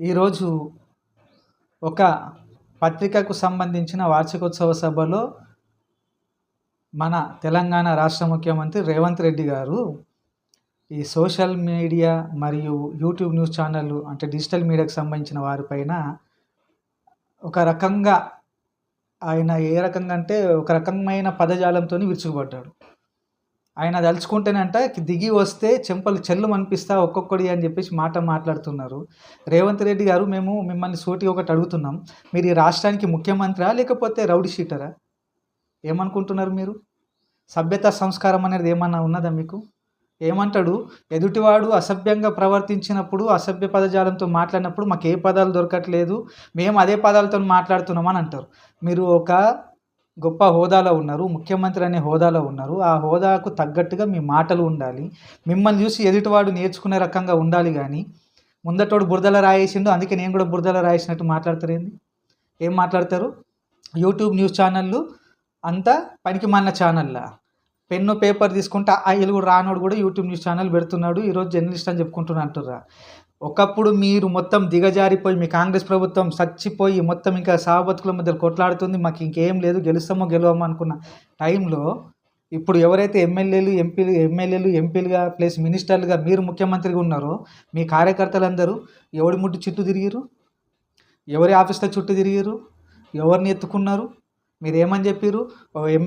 ఈరోజు ఒక పత్రికకు సంబంధించిన వార్షికోత్సవ సభలో మన తెలంగాణ రాష్ట్ర ముఖ్యమంత్రి రేవంత్ రెడ్డి గారు ఈ సోషల్ మీడియా మరియు యూట్యూబ్ న్యూస్ ఛానళ్ళు అంటే డిజిటల్ మీడియాకు సంబంధించిన వారిపైన ఒక రకంగా ఆయన ఏ రకంగా అంటే ఒక రకమైన పదజాలంతో విరుచుకుపడ్డాడు. ఆయన తలుచుకుంటేనంట దిగి వస్తే చెంపలు చెల్లు అనిపిస్తా ఒక్కొక్కడి అని చెప్పేసి మాట మాట్లాడుతున్నారు. రేవంత్ రెడ్డి గారు మేము మిమ్మల్ని సూటిగా ఒకటి అడుగుతున్నాం. మీరు ఈ రాష్ట్రానికి ముఖ్యమంత్రా లేకపోతే రౌడీ షీటరా? ఏమనుకుంటున్నారు మీరు? సభ్యత సంస్కారం అనేది ఏమన్నా ఉన్నదా మీకు? ఏమంటాడు? ఎదుటివాడు అసభ్యంగా ప్రవర్తించినప్పుడు అసభ్య పదజాలంతో మాట్లాడినప్పుడు మాకు ఏ పదాలు దొరకట్లేదు. మేము అదే పదాలతో మాట్లాడుతున్నామని అంటారు. మీరు ఒక గొప్ప హోదాలో ఉన్నారు ముఖ్యమంత్రి అనే హోదాలో ఉన్నారు. ఆ హోదాకు తగ్గట్టుగా మీ మాటలు ఉండాలి. మిమ్మల్ని చూసి ఎదుటివాడు నేర్చుకునే రకంగా ఉండాలి కానీ ముందటోడు బురదల రాయేసిండు అందుకే నేను కూడా బురదల రాయేసినట్టు మాట్లాడతారు ఏంది? ఏం మాట్లాడతారు? యూట్యూబ్ న్యూస్ ఛానళ్ళు అంతా పనికి మాన్న ఛానల్లా పెన్ను పేపర్ తీసుకుంటే ఆ ఎలుగు రానోడు కూడా యూట్యూబ్ న్యూస్ ఛానల్ పెడుతున్నాడు ఈరోజు జర్నలిస్ట్ అని చెప్పుకుంటున్నా అంటుర్రా. ఒకప్పుడు మీరు మొత్తం దిగజారిపోయి మీ కాంగ్రెస్ ప్రభుత్వం చచ్చిపోయి మొత్తం ఇంకా సావబతుకుల మధ్య కొట్లాడుతుంది మాకు ఇంకేం లేదు గెలుస్తామో గెలవమో అనుకున్న టైంలో ఇప్పుడు ఎవరైతే ఎమ్మెల్యేలు ఎంపీలు ఎమ్మెల్యేలు ఎంపీలుగా ప్లస్ మినిస్టర్లుగా మీరు ముఖ్యమంత్రిగా ఉన్నారో మీ కార్యకర్తలందరూ ఎవడి ముట్టు చుట్టూ తిరిగిరు ఎవరి ఆఫీస్లో చుట్టూ తిరిగిరు ఎవరిని ఎత్తుకున్నారు? మీరు ఏమని చెప్పారు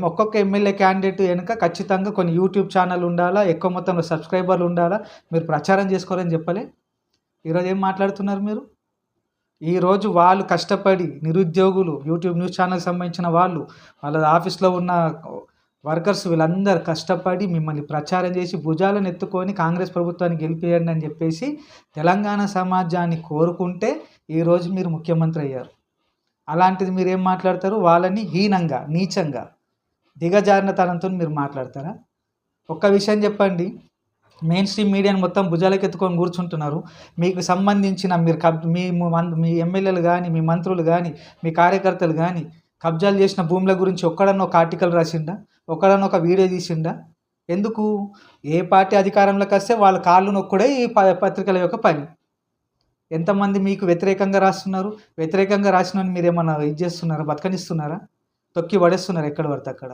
ఒక్కొక్క ఎమ్మెల్యే క్యాండిడేట్ వెనుక ఖచ్చితంగా కొన్ని యూట్యూబ్ ఛానల్ ఉండాలా ఎక్కువ మొత్తంలో సబ్స్క్రైబర్లు ఉండాలా మీరు ప్రచారం చేసుకోవాలని చెప్పలే? ఈరోజు ఏం మాట్లాడుతున్నారు మీరు? ఈరోజు వాళ్ళు కష్టపడి నిరుద్యోగులు యూట్యూబ్ న్యూస్ ఛానల్ సంబంధించిన వాళ్ళు వాళ్ళ ఆఫీస్లో ఉన్న వర్కర్స్ వీళ్ళందరూ కష్టపడి మిమ్మల్ని ప్రచారం చేసి భుజాలను ఎత్తుకొని కాంగ్రెస్ ప్రభుత్వాన్ని గెలిపేయండి అని చెప్పేసి తెలంగాణ సమాజాన్ని కోరుకుంటే ఈరోజు మీరు ముఖ్యమంత్రి అయ్యారు. అలాంటిది మీరు ఏం మాట్లాడతారు? వాళ్ళని హీనంగా నీచంగా దిగజారిన తనంతో మీరు మాట్లాడతారా? ఒక్క విషయం చెప్పండి. మెయిన్ స్ట్రీమ్ మీడియాని మొత్తం భుజాలకు ఎత్తుకొని కూర్చుంటున్నారు. మీకు సంబంధించిన మీరు కబ్ మీ మీ ఎమ్మెల్యేలు కానీ మీ మంత్రులు కానీ మీ కార్యకర్తలు కానీ కబ్జాలు చేసిన భూముల గురించి ఒక్కడన్నా ఒక ఆర్టికల్ రాసిండా? ఒక్కడన్నా ఒక వీడియో తీసిండా? ఎందుకు? ఏ పార్టీ అధికారంలోకి వస్తే వాళ్ళ కాళ్ళు నొక్కుడే ఈ పత్రికల యొక్క పని. ఎంతమంది మీకు వ్యతిరేకంగా రాస్తున్నారు? వ్యతిరేకంగా రాసిన మీరు ఏమన్నా ఇది చేస్తున్నారా? బతకనిస్తున్నారా? తొక్కి పడేస్తున్నారు ఎక్కడ పడితే అక్కడ.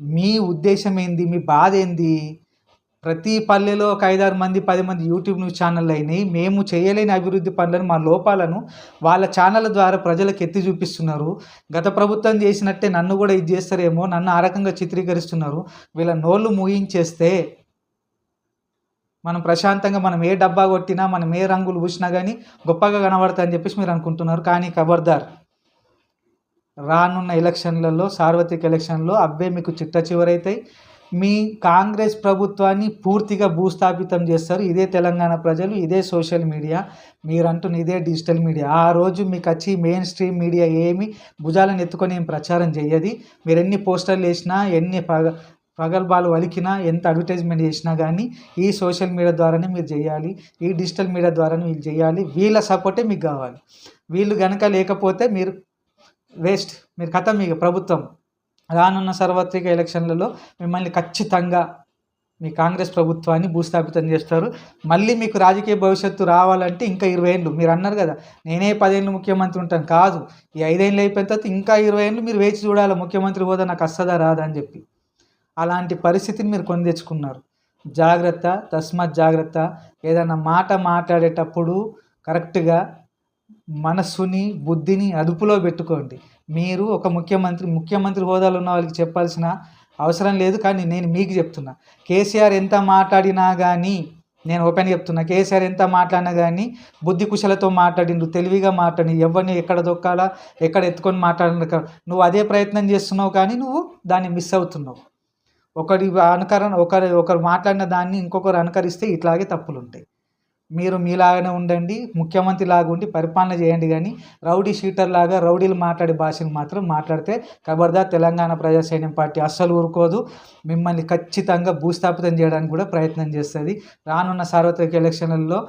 మీ ఉద్దేశం ఏంది? మీ బాధ ఏంది? ప్రతి పల్లెలో ఒక ఐదారు మంది పది మంది యూట్యూబ్ న్యూస్ ఛానళ్ళు అయినాయి. మేము చేయలేని అభివృద్ధి పనులను మా లోపాలను వాళ్ళ ఛానళ్ళ ద్వారా ప్రజలకు ఎత్తి చూపిస్తున్నారు. గత ప్రభుత్వం చేసినట్టే నన్ను కూడా ఇది చేస్తారేమో నన్ను ఆ రకంగా చిత్రీకరిస్తున్నారు. వీళ్ళ నోళ్ళు ముగించేస్తే మనం ప్రశాంతంగా మనం ఏ డబ్బా కొట్టినా మనం ఏ రంగులు పూసినా కానీ గొప్పగా కనబడతా అని చెప్పేసి మీరు అనుకుంటున్నారు. కానీ ఖబర్దార్ రానున్న ఎలక్షన్లలో సార్వత్రిక ఎలక్షన్లో అబ్బే మీకు చిట్ట చివరైతాయి. మీ కాంగ్రెస్ ప్రభుత్వాన్ని పూర్తిగా భూస్థాపితం చేస్తారు. ఇదే తెలంగాణ ప్రజలు ఇదే సోషల్ మీడియా. మీరంటున్న ఇదే డిజిటల్ మీడియా. ఆ రోజు మీకు వచ్చి మెయిన్ స్ట్రీమ్ మీడియా ఏమి భుజాలను ఎత్తుకొని ఏం ప్రచారం చేయది? మీరు ఎన్ని పోస్టర్లు వేసినా ఎన్ని ప్రగల్భాలు వలికినా ఎంత అడ్వర్టైజ్మెంట్ చేసినా కానీ ఈ సోషల్ మీడియా ద్వారానే మీరు చేయాలి. ఈ డిజిటల్ మీడియా ద్వారానే మీరు చేయాలి. వీళ్ళ సపోర్టే మీకు కావాలి. వీళ్ళు కనుక లేకపోతే మీరు వేస్ట్. మీరు కథ మీకు ప్రభుత్వం. రానున్న సార్వత్రిక ఎలక్షన్లలో మిమ్మల్ని ఖచ్చితంగా మీ కాంగ్రెస్ ప్రభుత్వాన్ని భూస్థాపితం చేస్తారు. మళ్ళీ మీకు రాజకీయ భవిష్యత్తు రావాలంటే ఇంకా ఇరవై ఏళ్ళు. మీరు అన్నారు కదా నేనే పదేళ్ళు ముఖ్యమంత్రి ఉంటాను. కాదు ఈ ఐదేళ్ళు అయిపోయిన తర్వాత ఇంకా ఇరవై ఏళ్ళు మీరు వేచి చూడాలి. ముఖ్యమంత్రి హోదా నాకు వస్తుందా రాదా అని చెప్పి. అలాంటి పరిస్థితిని మీరు కొని తెచ్చుకున్నారు. జాగ్రత్త తస్మాత్ జాగ్రత్త. ఏదైనా మాట మాట్లాడేటప్పుడు కరెక్ట్గా మనస్సుని బుద్ధిని అదుపులో పెట్టుకోండి. మీరు ఒక ముఖ్యమంత్రి ముఖ్యమంత్రి హోదాలో ఉన్న వాళ్ళకి చెప్పాల్సిన అవసరం లేదు కానీ నేను మీకు చెప్తున్నా. కేసీఆర్ ఎంత మాట్లాడినా కానీ నేను ఓపెన్ చెప్తున్నా కేసీఆర్ ఎంత మాట్లాడినా కానీ బుద్ధి కుశలతో మాట్లాడిండు తెలివిగా మాట్లాడి ఎవరిని ఎక్కడ దొక్కాలా ఎక్కడ ఎత్తుకొని మాట్లాడిన నువ్వు అదే ప్రయత్నం చేస్తున్నావు కానీ నువ్వు దాన్ని మిస్ అవుతున్నావు. ఒకరి అనుకరణ ఒకరి ఒకరు మాట్లాడిన దాన్ని ఇంకొకరు అనుకరిస్తే ఇట్లాగే తప్పులు ఉంటాయి మీరు మీలాగానే ఉండండి ముఖ్యమంత్రి లాగా ఉండి పరిపాలన చేయండి కానీ రౌడీ షీటర్ లాగా రౌడీలు మాట్లాడే భాషను మాత్రం మాట్లాడితే కబర్దా తెలంగాణ ప్రజాసైన్యం పార్టీ అస్సలు ఊరుకోదు. మిమ్మల్ని ఖచ్చితంగా భూస్థాపితం చేయడానికి కూడా ప్రయత్నం చేస్తుంది. రానున్న సార్వత్రిక ఎలక్షన్లలో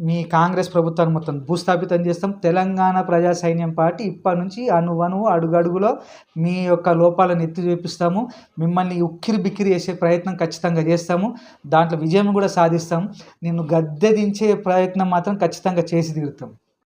మీ కాంగ్రెస్ ప్రభుత్వాన్ని మొత్తం భూస్థాపితం చేస్తాం. తెలంగాణ ప్రజా సైన్యం పార్టీ ఇప్పటి నుంచి అణువణువు అడుగడుగులో మీ యొక్క లోపాలను ఎత్తి చూపిస్తాము. మిమ్మల్ని ఉక్కిరి బిక్కిరి చేసే ప్రయత్నం ఖచ్చితంగా చేస్తాము. దాంట్లో విజయం కూడా సాధిస్తాం. నిన్ను గద్దె దించే ప్రయత్నం మాత్రం ఖచ్చితంగా చేసి తీరుతాం.